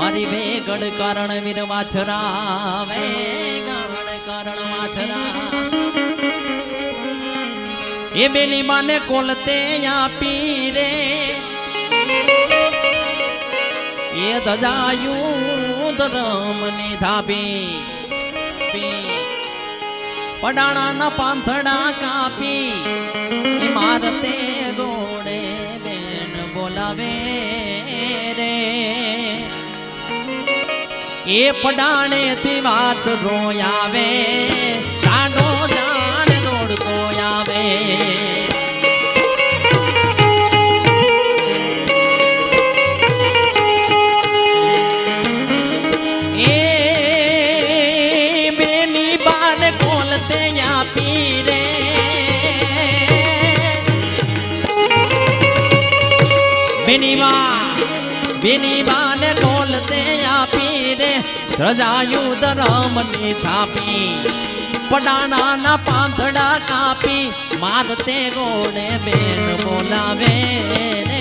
મારી વેગડ કારણ વીર માછરા વેગડ કારણ વાછરા. એ બેલી માને કોલતે આપી રે. એ દજાયું ધરમની ધાબી. પડાણાના પાંથડા કાપી. મારતે ગોળે બેન બોલાવે. એ પડાણે થી વાસ રોયાવે કાંડો જાણ દોડતો આવે. એ બેની બાન કોલતે આપી રે બેની બા બેની રજાયું ધરમની છાપી, પડાણાના પાંથડા કાપી, મારતે રોડે બેન બોલાવે રે.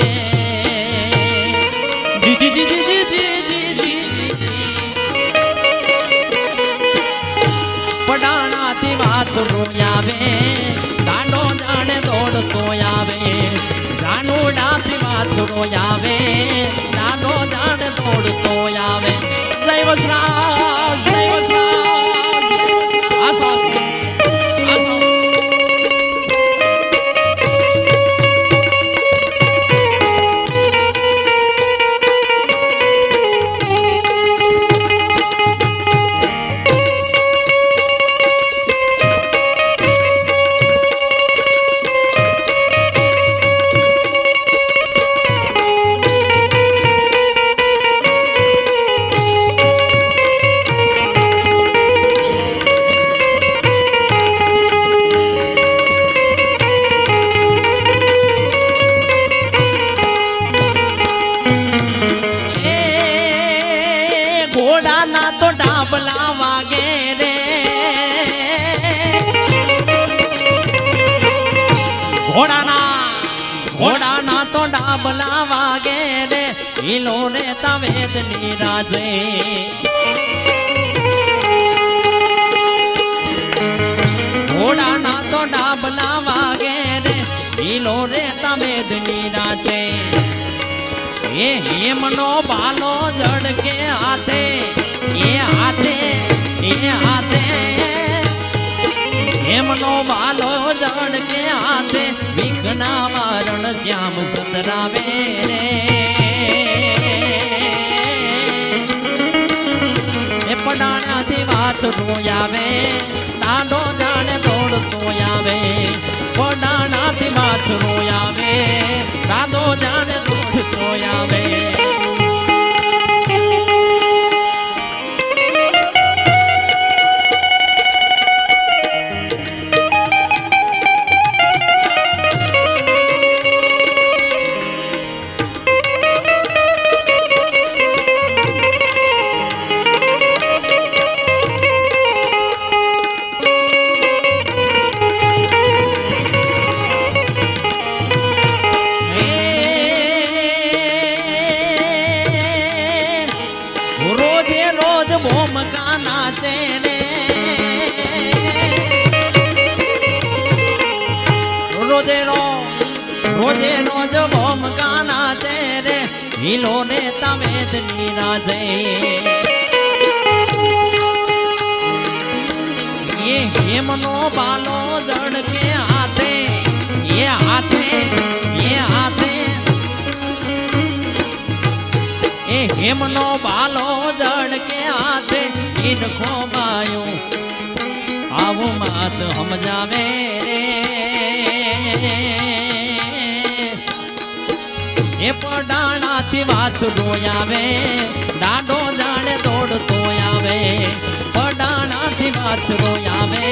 દીદી દીદી દીદી પડાણાથી વાસણું આવે દાંડો જાણે દોડતો આવે. જાનુડાથી વાસણું આવે 것이라 ઘોડાના તો ડાબલા વાગે રે. ઘોડાના ઘોડાના તો ડાબલા વાગે રે. ઈલો રે તવેદ નીરાજે ઘોડાના તો ડાબલા વાગે રે. ઈલો રે તવેદ નીરાજે એ હેમનો બાલો જડકે હાથે. એ હાથે એ હાથે. હેમનો બાલો જડકે હાથે વિઘ્ના વારણ શ્યામ સુંદરાવે રે. એ પડાણાથી આવે. ભૂમકા નાચે રે હિલો ને તમે જ નીરાજે એ હેમનો બાલો જડકે હાથે, એ હાથે એ હાથે. એ હેમનો બાલો જડકે હાથે, ઇનખો ગાયો. આવું માત સમજાવે રે. એ પડાણાથી વાછડો આવે દાડો જાણે દોડતો આવે. પડાણાથી વાછડો આવે